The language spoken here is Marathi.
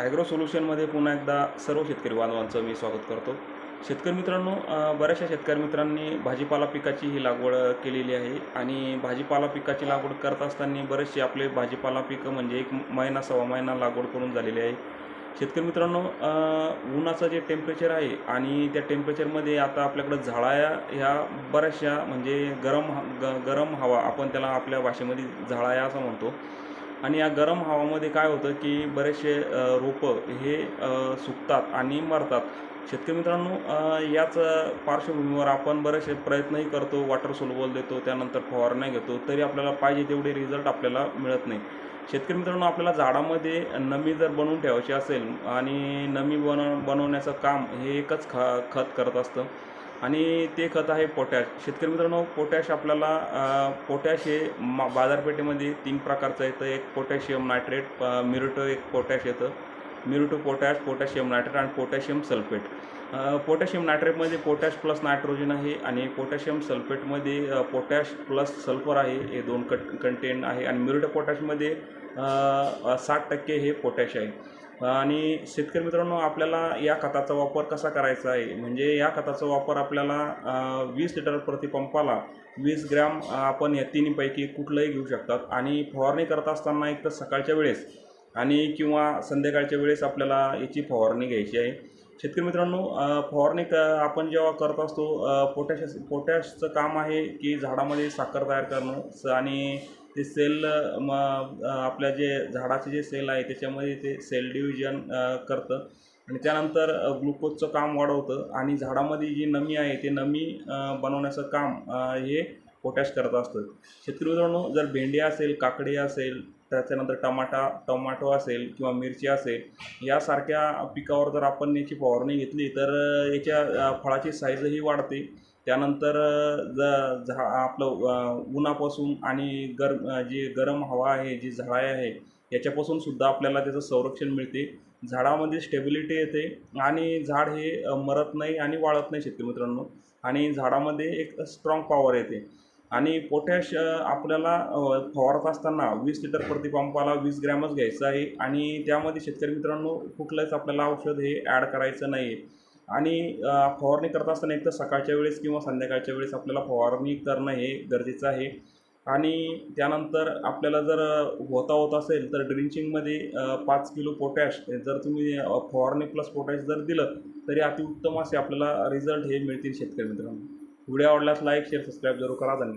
ॲग्रो सोल्युशनमध्ये पुन्हा एकदा सर्व शेतकरी बांधवांचं मी स्वागत करतो. शेतकरी मित्रांनो बऱ्याचशा शेतकरी मित्रांनी भाजीपाला पिकाची ही लागवड केलेली आहे आणि भाजीपाला पिकाची लागवड करत असताना बरेचसे आपले भाजीपाला पिकं म्हणजे एक महिना सव्वा महिना लागवड करून झालेली आहे. शेतकरी मित्रांनो उन्हाचं जे टेम्परेचर आहे आणि त्या टेम्परेचरमध्ये आता आपल्याकडं झाळाया ह्या बऱ्याचशा म्हणजे गरम ह- ग गरम हवा आपण त्याला आपल्या भाषेमध्ये झाळाया असं म्हणतो. आणि या गरम हवामध्ये काय होतं की बरेचसे रोपं हे सुकतात आणि मरतात. शेतकरी मित्रांनो याच पार्श्वभूमीवर आपण बरेचसे प्रयत्नही करतो वॉटर सोलबल देतो त्यानंतर फवारण्या घेतो तरी आपल्याला पाहिजे तेवढे रिझल्ट आपल्याला मिळत नाही. शेतकरी मित्रांनो आपल्याला झाडामध्ये नमी जर बनवून ठेवायची असेल आणि नमी बनव बनवण्याचं काम हे एकच ख खत करत असतं. आणि ते खत आहे पोटॅश. शेतकरी मित्रांनो पोटॅश आपल्याला पोटॅश हे मा बाजारपेठेमध्ये तीन प्रकारचं येतं एक पोटॅशियम नायट्रेट मिरुटो एक पोटॅश येतं. मिरुटो पोटॅश पोटॅशियम नायट्रेट आणि पोटॅशियम सल्फेट. पोटॅशियम नायट्रेटमध्ये पोटॅश प्लस नायट्रोजन आहे आणि पोटॅशियम सल्फेटमध्ये पोटॅश प्लस सल्फर आहे. हे दोन कट कंटेंट आहे. आणि मिरुटो पोटॅशमध्ये साठ टक्के हे पोटॅश आहे. आणि शेतकरी मित्रांनो आपल्याला या खताचा वापर कसा करायचा आहे? म्हणजे या खताचा वापर आपल्याला वीस लिटर प्रतिपंपाला वीस ग्रॅम आपण या तिन्हीपैकी कुठलंही घेऊ शकतात. आणि फवारणी करत असताना एक तर सकाळच्या वेळेस आणि किंवा संध्याकाळच्या वेळेस आपल्याला याची फवारणी घ्यायची आहे. शेतकरी मित्रांनो फवारणी क आपण जेव्हा करत असतो पोटॅश पोटॅशचं काम आहे की झाडामध्ये साखर तयार करणं स आणि ते सेल मग म आपल्या जे झाडाचे जे सेल आहे त्याच्यामध्ये ते सेल डिव्हिजन करतं. आणि त्यानंतर ग्लुकोजचं काम वाढवतं. आणि झाडामध्ये जी नमी आहे ते नमी बनवण्याचं काम हे पोटॅश करत असतं. शेतकरी मित्रांनो जर भेंडी असेल काकडी असेल त्याच्यानंतर टमाटा टोमॅटो असेल किंवा मिरची असेल यासारख्या पिकावर जर आपण याची फवारणी घेतली तर याच्या फळाची साईजही वाढते. त्यानंतर ज झा आपलं उन्हापासून आणि गर जी गरम हवा आहे जी झाडा आहे याच्यापासून सुद्धा आपल्याला त्याचं संरक्षण मिळते. झाडामध्ये स्टेबिलिटी येते आणि झाड हे मरत नाही आणि वाळत नाही शेतकरी मित्रांनो. आणि झाडामध्ये एक स्ट्रॉंग पॉवर येते. आणि पोटॅश आपल्याला फवारत असताना वीस लिटर प्रतिपंपाला वीस ग्रॅमच घ्यायचं आहे आणि त्यामध्ये शेतकरी मित्रांनो कुठलंच आपल्याला औषध हे ॲड करायचं नाही आहे आणि फवारणी करत असताना एक तर सकाळच्या वेळेस किंवा संध्याकाळच्या वेळेस आपल्याला फवारणी करणं हे गरजेचं आहे. आणि त्यानंतर आपल्याला जर होता होत असेल तर ड्रिंचिंगमध्ये पाच किलो पोटॅश जर तुम्ही फवारणी प्लस पोटॅश जर दिलं तरी अतिउत्तम असे आपल्याला रिझल्ट हे मिळतील शेतकरी मित्रांनो. व्हिडिओ आवडल्यास लाईक शेअर सबस्क्राईब जरूर करा. धन्यवाद.